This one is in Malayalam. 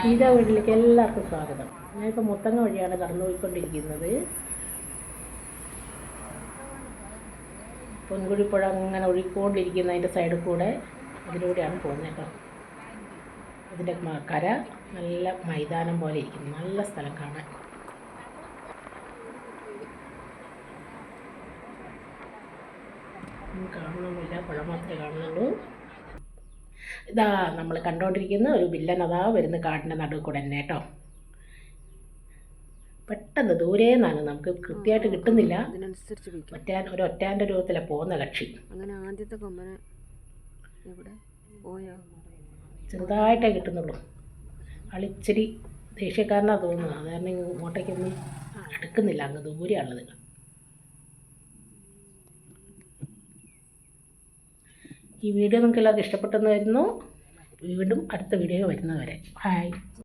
ഷീജ വീട്ടിലേക്ക് എല്ലാവർക്കും സ്വാഗതം. ഞാനിപ്പോൾ മുത്തങ്ങ വഴിയാണ് കടന്നു പോയിക്കൊണ്ടിരിക്കുന്നത് പൊൻകുഴിപ്പുഴ അങ്ങനെ ഒഴുകിക്കൊണ്ടിരിക്കുന്ന അതിന്റെ സൈഡിൽ കൂടെ അതിലൂടെയാണ് പോകുന്നത് കേട്ടോ. കര നല്ല മൈതാനം പോലെ ഇരിക്കുന്നു. നല്ല സ്ഥലം കാണാൻ. കാണണമില്ല പുഴ മാത്രമേ കാണുന്നുള്ളൂ. ഇതാ നമ്മൾ കണ്ടുകൊണ്ടിരിക്കുന്ന ഒരു വില്ലൻ അതാ വരുന്ന കാടിന്റെ നടുവ് കൂടെ തന്നെ കേട്ടോ. പെട്ടെന്ന് ദൂരെ നിന്നാണ് നമുക്ക് കൃത്യമായിട്ട് കിട്ടുന്നില്ല. ഒറ്റാൻ ഒരു ഒറ്റാന്റെ രൂപത്തിലാണ് പോകുന്ന കക്ഷി അങ്ങനെ ആദ്യത്തെ കൊമ്പനെ ഇവിടെ പോയോ? ചെറുതായിട്ടേ കിട്ടുന്നുള്ളൂ. അളിച്ചിരി ദേഷ്യക്കാരനാണ് തോന്നുന്നത്. അത് കാരണം ഇങ്ങോട്ടേക്കൊന്നും അടുക്കുന്നില്ല അങ്ങ് ദൂരെയാണുള്ളത് ഈ വീഡിയോ നിങ്ങൾക്ക് എല്ലാവർക്കും ഇഷ്ടപ്പെട്ടെന്ന് വരുന്നു വീണ്ടും അടുത്ത വീഡിയോ വരുന്നവരെ ഹായ്